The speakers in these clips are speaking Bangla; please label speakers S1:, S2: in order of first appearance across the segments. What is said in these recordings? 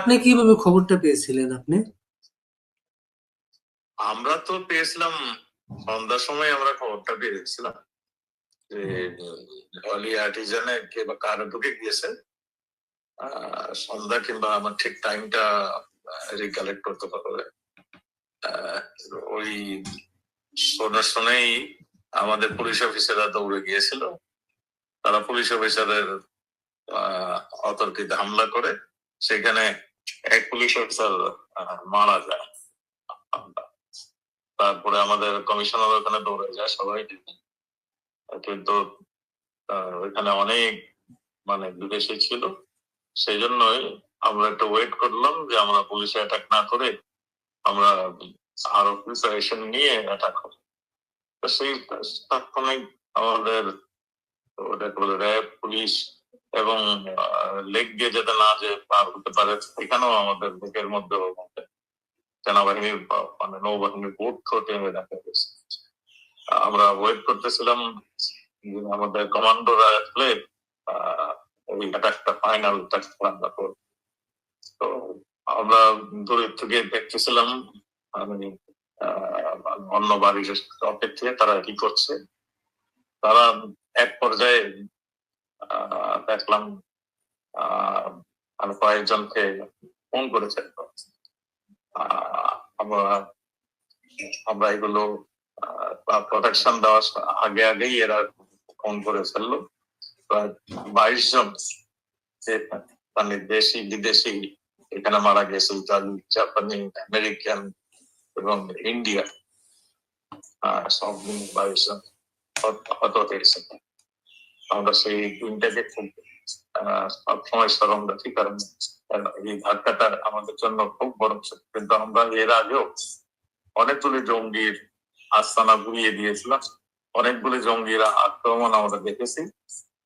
S1: আপনি কীভাবে খবরটা পেয়েছিলেন আপনি?
S2: আমরা তো পেয়েছিলাম, সন্ধ্যার সময় আমরা খবরটা পেয়েছিলাম। যে হলি আর্টিজানে কে বা কারা ঢুকে গিয়েছে সন্ধ্যা কিংবা আমার ঠিক টাইমটা রিকালেক্ট করতে পারবে ওই শোনার শুনেই আমাদের পুলিশ অফিসাররা দৌড়ে গিয়েছিল। তারা পুলিশ অফিসারের অতর্কিত হামলা করে। সেখানে এক পুলিশ অফিসার মারা যায় তারপরে আমাদের কমিশনার ওখানে দৌড়ে যায়, সবাই কিন্তু ওইখানে অনেক মানে বিদেশি ছিল। সেই জন্যই আমরা একটু ওয়েট করলাম যে আমরা পুলিশে অ্যাটাক না করে আমরা আরও প্রিপারেশন নিয়ে অ্যাটাক করি। তো সেই আমাদের ওটাকে বলে, র্যাব, পুলিশ এবং লেগ দিয়ে যাতে না যে পার হতে পারে এখানেও আমাদের বুকের মধ্যে সেনাবাহিনীর মানে নৌবাহিনীর বোট টেনে রাখা হয়েছে আমরা ওয়েট করতেছিলাম আমাদের কমান্ডোরা আসলে ওই অ্যাটাকটা ফাইনাল অ্যাটাকটা আমরা তো আমরা দূরে থেকে দেখতেছিলাম, আমি অন্য বাড়ির অপেক্ষে তারা কি করছে। তারা এক পর্যায়ে দেখলাম আমি কয়েকজনকে ফোন করেছে। আহ, আমরা আমরা এগুলো প্রোটেকশন দেওয়ার আগে আগেই এরা ফোন করে ফেলল। বাইশ জন মানে দেশি বিদেশি এখানে মারা গেছে ইতালি জাপানি আমেরিকান এবং ইন্ডিয়া সব বাইশ জন হত হয়েছে। আমরা সেই দিনটাকে খুব সবসময় স্মরণ রাখি কারণ এই ধাক্কাটা আমাদের জন্য খুব বড়। কিন্তু আমরা এর আগেও অনেকগুলি জঙ্গির আস্তানা ঘুরিয়ে দিয়েছিলাম। অনেকগুলি জঙ্গিরা আক্রমণ আমরা দেখেছি।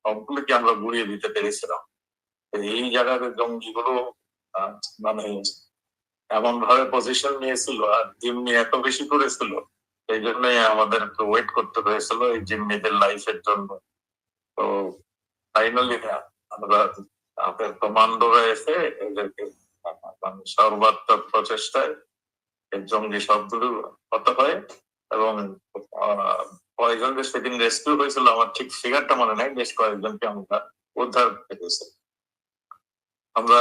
S2: সবগুলিকে আমরা ঘুরিয়ে দিতে পেরেছিলাম। এই জায়গার জঙ্গিগুলো মানে এমন ভাবে পজিশন নিয়েছিল আর জিম্মি এত বেশি করেছিল এই জন্যই আমাদের একটু ওয়েট করতে হয়েছিল এই জিম্মিদের লাইফের জন্য। তো ফাইনালি আমরা আমাদের কমান্ডোরা এসে এদেরকে মানে সর্বাত্মক প্রচেষ্টায় জঙ্গি সবগুলো হতে হয় এবং কয়েকজনকে সেদিন রেস্কিউ হয়েছিল। আমার ঠিক ফিগারটা মনে নাই, বেশ কয়েকজনকে আমরা উদ্ধার করেছি। আমরা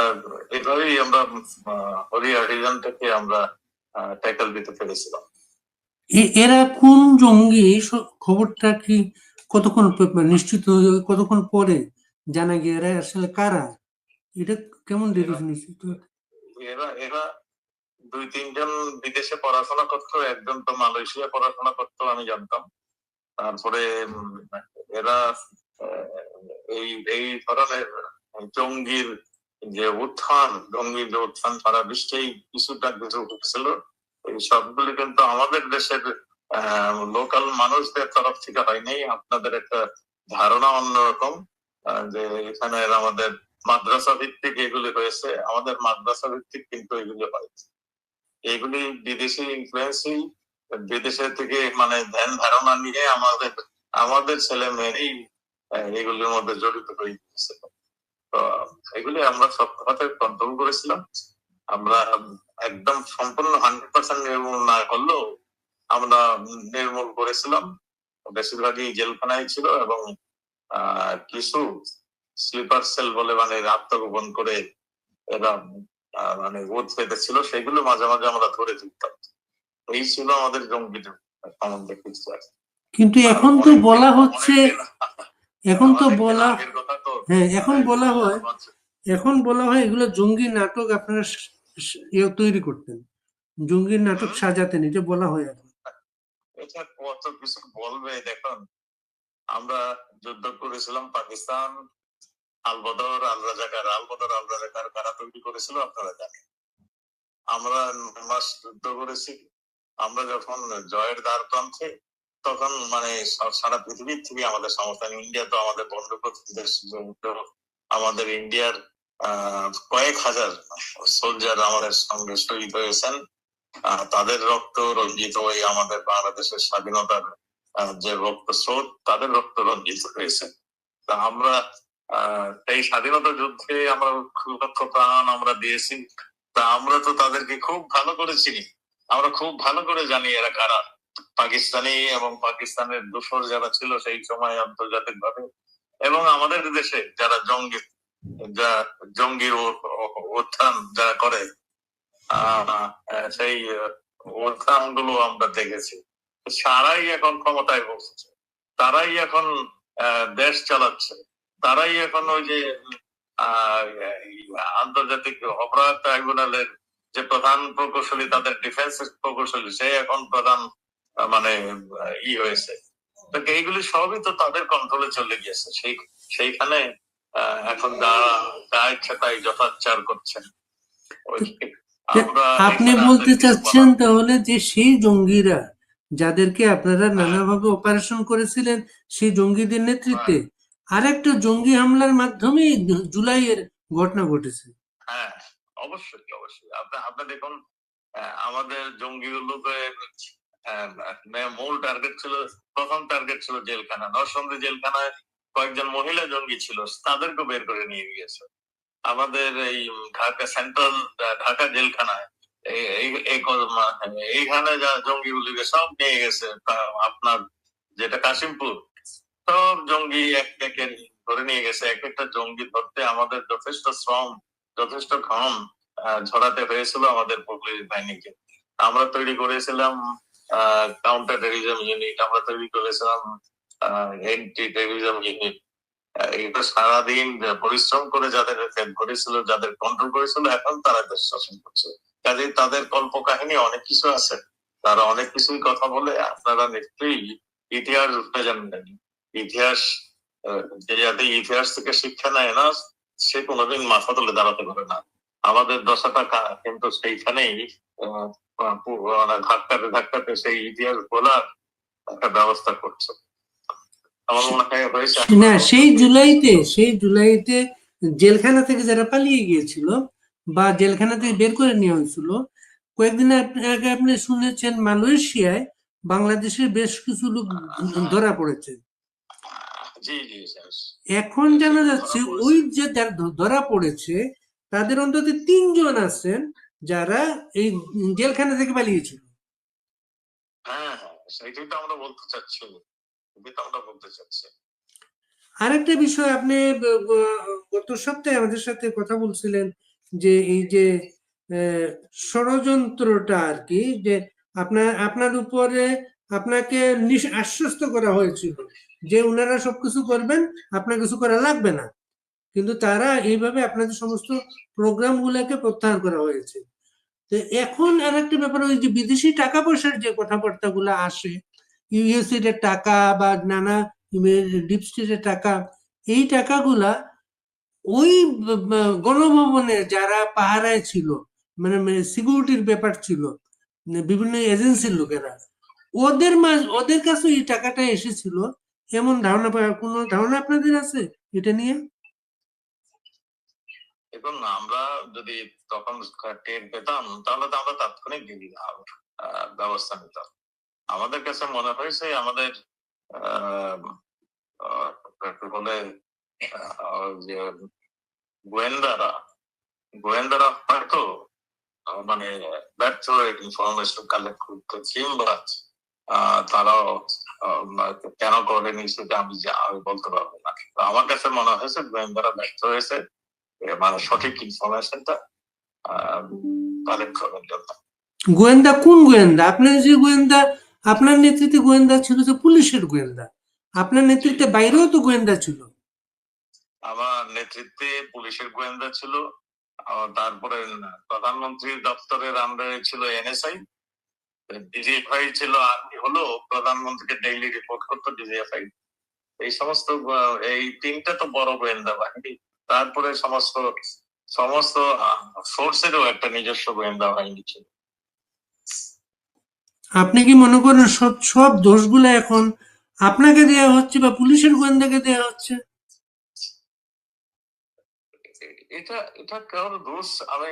S2: এভাবেই আমরা হরি আর্টিজান থেকে আমরা ট্যাকল দিতে পেরেছিলাম।
S1: এরা কোন জঙ্গি? খবরটা কি কতক্ষণ নিশ্চিত কতক্ষণ পরে জানা গিয়ে এরা আসলে কারা? এটা কেমন ডিটেলস নিশ্চিত
S2: এরা এরা দুই তিনজন বিদেশে পড়াশোনা করতো একজন তো মালয়েশিয়া পড়াশোনা করতো আমি জানতাম। তারপরে এরা এই এই ধরনের জঙ্গির যে উত্থান জঙ্গির যে উত্থান সারা বিশ্বেই কিছুটা কিছু হচ্ছিল এই সবগুলি কিন্তু আমাদের দেশের লোকাল মানুষদের তরফ থেকে হয়নি। আপনাদের একটা ধারণা অন্যরকম যে এখানে আমাদের মাদ্রাসা ভিত্তিক এগুলি হয়েছে। আমাদের মাদ্রাসা ভিত্তিক কিন্তু এগুলি হয়েছে। এগুলি বিদেশি ইনফ্লুয়েন্সই বিদেশের থেকে মানে ধ্যান ধারণা নিয়ে আমাদের আমাদের ছেলে মেয়েরই এগুলির মধ্যে জড়িত হয়ে গিয়েছে। তো এগুলি আমরা সব কথাতে কন্ট্রোল করেছিলাম। আমরা একদম সম্পূর্ণ হান্ড্রেড পার্সেন্ট না করলেও আমরা নির্মূল করেছিলাম। বেশিরভাগই জেলখানায় ছিল এবং আহ, কিছু স্লিপার সেল বলে মানে আত্মগোপন করে এরা মানে বোধ পেতেছিল সেগুলো মাঝে মাঝে আমরা ধরে দিতাম এই ছিল আমাদের জঙ্গি সম্বন্ধে কিছু
S1: কিন্তু এখন তো বলা হচ্ছে এখন তো বলা হ্যাঁ এখন বলা হয় এখন বলা হয় এগুলো জঙ্গি নাটক আপনারা ইয়ে তৈরি করতেন। জঙ্গি নাটক। সাজাতেন এটা বলা হয় এখন
S2: এটা কত কিছু বলবে, দেখুন। আমরা যুদ্ধ করেছিলাম পাকিস্তান, আলবদর আল রাজাকার আলবদর আল রাজাকার কারা তৈরি করেছিল আপনারা জানেন। আমরা মাস যুদ্ধ করেছি। আমরা যখন জয়ের দ্বার প্রান্তে, তখন মানে সারা পৃথিবীর থেকে আমাদের সমস্যা ইন্ডিয়া তো আমাদের যেহেতু আমাদের ইন্ডিয়ার কয়েক হাজার সোলজার আমাদের সঙ্গে শহীদ হয়েছেন। তাদের রক্ত রঞ্জিত হয়ে আমাদের বাংলাদেশের স্বাধীনতার যে রক্ত স্রোত, তাদের রক্ত রঞ্জিত হয়েছে। তা আমরা এই স্বাধীনতা যুদ্ধে আমরা লক্ষ প্রাণ আমরা দিয়েছি। তা আমরা তো তাদেরকে খুব ভালো করে চিনি। আমরা খুব ভালো করে জানি এরা কারা। পাকিস্তানি এবং পাকিস্তানের দোসর যারা ছিল সেই সময় আন্তর্জাতিক ভাবে এবং আমাদের দেশে যারা জঙ্গি, যা জঙ্গির উত্থান যারা করে সেই উত্থানগুলো আমরা দেখেছি। সারাই এখন ক্ষমতায় বসছে। তারাই এখন দেশ চালাচ্ছে। তারাই এখন ওই যে আন্তর্জাতিক অপরাধ ট্রাইব্যুনালের যে প্রধান প্রকৌশলী, তাদের ডিফেন্স প্রকৌশলী, সে এখন প্রধান মানে ই হয়েছে। তো এইগুলি সবই তো তাদের কন্ট্রোলে চলে গিয়েছে। সেই, সেইখানে এখন যারা যা ইচ্ছা তাই যথাচার করছেন।
S1: আপনি বলতে চাচ্ছেন তাহলে যে সেই জঙ্গিরা যাদেরকে আপনারা নানাভাবে অপারেশন করেছিলেন সেই জঙ্গিদের নেতৃত্বে আরেকটা জঙ্গি হামলার মাধ্যমে জুলাইয়ের ঘটনা ঘটেছে।
S2: হ্যাঁ অবশ্যই অবশ্যই। আপনি আপনি দেখুন আহ, আমাদের জঙ্গিগুলোকে মূল টার্গেট ছিল প্রথম টার্গেট ছিল জেলখানা। নরসন্দী জেলখানায় কয়েকজন মহিলা জঙ্গি ছিল তাদেরকে বের করে নিয়ে গিয়েছে। আমাদের এই ঢাকা সেন্ট্রাল ঢাকা জেলখানায় এইখানে যা জঙ্গিগুলিকে সব নিয়ে গেছে আপনার যেটা কাশিমপুর, সব জঙ্গি এক একে ধরে নিয়ে গেছে। এক একটা জঙ্গি ধরতে আমাদের যথেষ্ট শ্রম, যথেষ্ট ঘন ঝরাতে হয়েছিল আমাদের পুলিশ বাহিনীকে। আমরা তৈরি করেছিলাম কাউন্টার টেরিজম ইউনিট আমরা তৈরি করেছিলাম এন্টি টেরিজম ইউনিট এটা সারাদিন পরিশ্রম করে যাদের ধরেছিল যাদের কন্ট্রোল করেছিল, এখন তারা দেশ শাসন করছে। কাজে তাদের কল্প কাহিনী অনেক কিছু আছে। তারা অনেক কিছুই কথা বলে, আপনারা নিশ্চয়ই ইতিহাস উঠতে জানেন ইতিহাস যে যাতে ইতিহাস থেকে শিক্ষা নেয় না, সে কোনোদিন মাথা তুলে দাঁড়াতে পারে না। আমাদের দশাটা কিন্তু সেইখানেই মানে ধাক্কাতে ধাক্কাতে সেই ইতিহাস বলার একটা ব্যবস্থা করছে আমার মনে হয় হয়েছে
S1: না সেই জুলাইতে সেই জুলাইতে জেলখানা থেকে যারা পালিয়ে গিয়েছিল বা জেলখানা থেকে বের করে নেওয়া হয়েছিল কয়েকদিন আগে আপনি শুনেছেন মালয়েশিয়ায় বাংলাদেশের বেশ কিছু লোক ধরা পড়েছে। এখন জানা যাচ্ছে ওই যে যারা ধরা পড়েছে তাদের অন্তত তিনজন আছেন যারা এই জেলখানা থেকে পালিয়েছিল।
S2: হ্যাঁ হ্যাঁ সেইটাই তো আমরা বলতে চাচ্ছি। তো বলতে চাচ্ছি।
S1: আরেকটা বিষয়, আপনি গত সপ্তাহে আমাদের সাথে কথা বলছিলেন যে এই যে ষড়যন্ত্রটা আর কি, যে আপনার আপনার উপরে আপনাকে আশ্বস্ত করা হয়েছিল যে ওনারা সবকিছু করবেন, আপনার কিছু করা লাগবে না। কিন্তু তারা এইভাবে আপনাদের সমস্ত প্রোগ্রাম গুলাকে প্রত্যাহার করা হয়েছে। তো এখন আর একটা ব্যাপার, ওই যে বিদেশি টাকা পয়সার যে কথাবার্তা গুলা আসে ইউএসএড এর টাকা বা নানা ডিপ স্টেটের টাকা, এই টাকাগুলা ওই গণভবনে যারা পাহারায় ছিল মানে সিকিউরিটির ব্যাপার ছিল মানে বিভিন্ন এজেন্সির লোকেরা, ওদের মাঝ, ওদের কাছে এই টাকাটা এসেছিল, এমন ধারণা কোনো ধারণা আপনাদের আছে এটা নিয়ে?
S2: এখন আমরা যদি তখন পেতাম, তাহলে তো আমরা তাৎক্ষণিক ব্যবস্থা নিতাম। আমাদের কাছে মনে হয়েছে আমাদের বলে যে গোয়েন্দারা গোয়েন্দারা হয়তো মানে ব্যর্থ ইনফরমেশন কালেক্ট করতে কিংবা তারাও কেন করেনি সেটা আমি আমি বলতে পারব না। তো আমার কাছে মনে হয়েছে গোয়েন্দারা ব্যর্থ হয়েছে মানে সঠিক ইনফরমেশনটা কালেক্ট করার জন্য।
S1: গোয়েন্দা কোন গোয়েন্দা? আপনার যে গোয়েন্দা আপনার নেতৃত্বে গোয়েন্দা ছিল যে পুলিশের গোয়েন্দা। আপনার নেতৃত্বে বাইরেও তো গোয়েন্দা ছিল।
S2: আমার নেতৃত্বে পুলিশের গোয়েন্দা ছিল। তারপরে প্রধানমন্ত্রীর দপ্তরের আন্ডারে ছিল এনএসআই। ডিজিএফআই ছিল আর্মি হলো, প্রধানমন্ত্রীকে ডেইলি রিপোর্ট করতো ডিজিএফআই। এই সমস্ত, এই তিনটা তো বড় গোয়েন্দা বাহিনী। তারপরে সমস্ত সমস্ত সোর্সেরও একটা নিজস্ব গোয়েন্দা বাহিনী ছিল।
S1: আপনি কি মনে করেন সব সব দোষগুলো এখন আপনাকে দেয়া হচ্ছে বা পুলিশের গোয়েন্দাকে দেয়া হচ্ছে?
S2: এটা এটা কারোর দোষ, আমি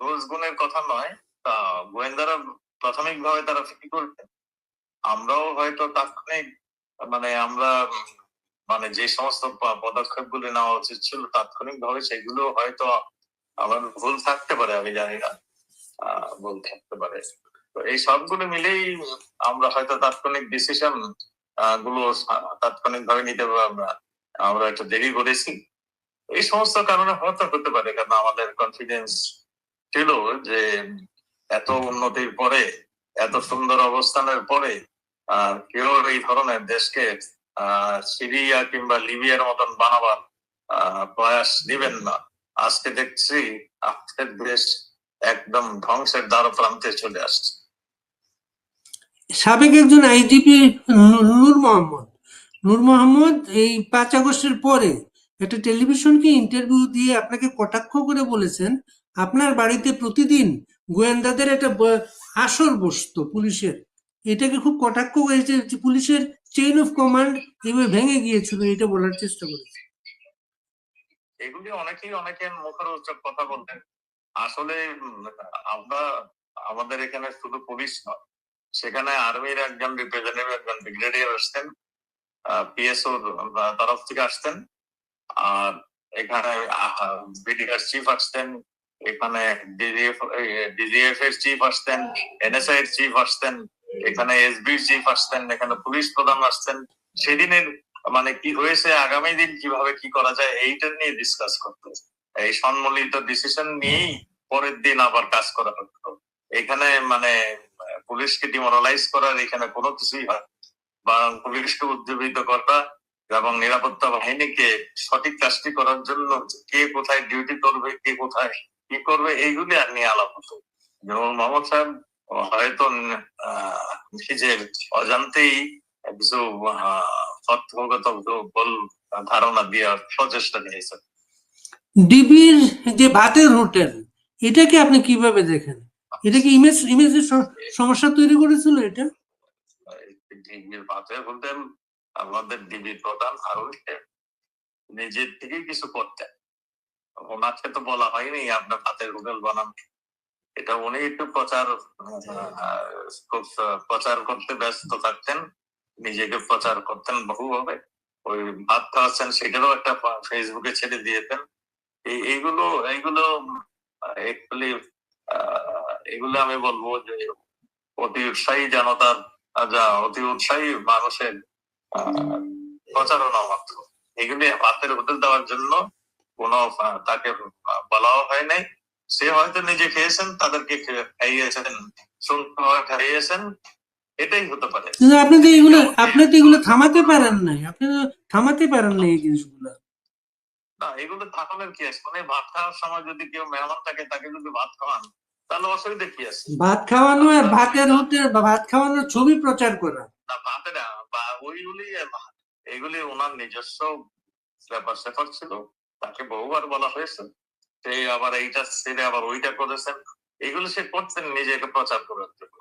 S2: দোষ গুণের কথা নয়, তা গোয়েন্দারা প্রাথমিকভাবে তারা ফিরি করতেন আমরাও হয়তো তাৎক্ষণিক মানে আমরা মানে যে সমস্ত পদক্ষেপ গুলি নেওয়া উচিত ছিল তাৎক্ষণিক ভাবে সেগুলো হয়তো আমার ভুল থাকতে পারে, আমি জানি না। ভুল থাকতে পারে। এই সবগুলো মিলেই আমরা হয়তো তাৎক্ষণিক ডিসিশনগুলো তাৎক্ষণিক ভাবে নিতে আমরা। একটু দেরি করেছি। এই সমস্ত কারণে হয়তো হতে পারে, কারণ আমাদের কনফিডেন্স ছিল যে এত উন্নতির পরে, এত সুন্দর অবস্থানের পরে কেউ এই ধরনের দেশকে সিরিয়া কিংবা লিবিয়ার মতন বানাবার প্রয়াস দিবেন না। আজকে দেখছি, আজকের দেশ একদম ধ্বংসের দ্বার প্রান্তে চলে আসছে।
S1: সাবেক একজন আইজিপি নূর মোহাম্মদ। নূর মোহাম্মদ এই পাঁচ আগস্টের পরে একটা টেলিভিশনকে ইন্টারভিউ দিয়ে আপনাকে কটাক্ষ করে বলেছেন, আপনার বাড়িতে প্রতিদিন গোয়েন্দাদের একটা আসর বসতো, পুলিশের। এটাকে খুব কটাক্ষ করেছে পুলিশের চেইন অফ কমান্ড এভাবে ভেঙে গিয়েছিল, এটা বলার চেষ্টা করেছে।
S2: এগুলি অনেকেই অনেকের মুখের উচ্চ কথা বলতেন। আসলে আমরা, আমাদের এখানে শুধু পুলিশ নয় সেখানে আর্মির একজন রিপ্রেজেন্টেটিভ একজন ব্রিগেডিয়ার আসতেন পিএসও তরফ থেকে আসতেন। আর এখানে বিডিআর চিফ আসতেন, এখানে ডিজিএফ এর চিফ আসতেন এনএসআই এর চিফ আসতেন, এখানে এসবি চিফ আসতেন, এখানে পুলিশ প্রধান আসতেন। সেদিনের মানে কি হয়েছে, আগামী দিন কীভাবে কি করা যায়, এইটা নিয়ে ডিসকাস করতো। এই সম্মিলিত ডিসিশন নিয়েই পরের দিন আবার কাজ করা হতো। এখানে মানে পুলিশকে ডিমোরালাইজ করার এখানে কোনো কিছুই হয় বা পুলিশকে উজ্জীবিত করা এবং নিরাপত্তা বাহিনীকে সঠিক কাজটি করার জন্য কে কোথায় ডিউটি করবে, কে কোথায় কি করবে, এইগুলি আর নিয়ে আলাপ হতো। যেমন মোহাম্মদ সাহেব হয়তো নিজের অজান্তেই কিছু তথ্যগত বল ধারণা দেওয়ার প্রচেষ্টা নিয়েছে
S1: ডিবির যে ভাতের হোটেল এটাকে আপনি কীভাবে দেখেন? এটা কি ইমেজ ইমেজের সমস্যা তৈরি করেছিল এটা?
S2: পাশে বলতেন আমাদের ডিবির প্রধান হারুন নিজের থেকে কিছু করতেন ওনাকে তো বলা হয়নি আপনার হাতের হোটেল বানান। এটা উনি একটু প্রচার আহ, খুব প্রচার করতে ব্যস্ত থাকতেন নিজেকে প্রচার করতেন বহুভাবে। ওই ভাত খাওয়াচ্ছেন সেটারও একটা ফেসবুকে ছেড়ে দিয়েছেন। এই এইগুলো এইগুলো একচুয়ালি এগুলো আমি বলব যে অতি উৎসাহী জনতার যা অতি উৎসাহী মানুষের প্রচারণা মাত্র। এগুলি হাতের হোটেল দেওয়ার জন্য কোনো তাকে বলাও হয় নাই। সে হয়তো নিজে খেয়েছেন তাদেরকে খাইয়েছেন খাইয়েছেন এটাই হতে পারে।
S1: কিন্তু আপনি তো এগুলো আপনি তো এগুলো থামাতে পারেন নাই। আপনি তো থামাতে পারেন না এই জিনিসগুলো।
S2: না এগুলো থাকানোর কি আছে? মানে ভাত খাওয়ার সময় যদি কেউ মেহমান থাকে তাকে যদি ভাত খাওয়ান তাহলে অসুবিধা কি আছে
S1: ভাত খাওয়ানো আর ভাতের হোটেল ভাত খাওয়ানোর ছবি প্রচার করা।
S2: না ভাত না বা ওইগুলি এগুলি ওনার নিজস্ব ব্যাপার স্যাপার ছিল। তাকে বহুবার বলা হয়েছে। সে আবার এইটা ছেড়ে আবার ওইটা করেছেন। এগুলো সে করছেন নিজেকে প্রচার করার জন্য।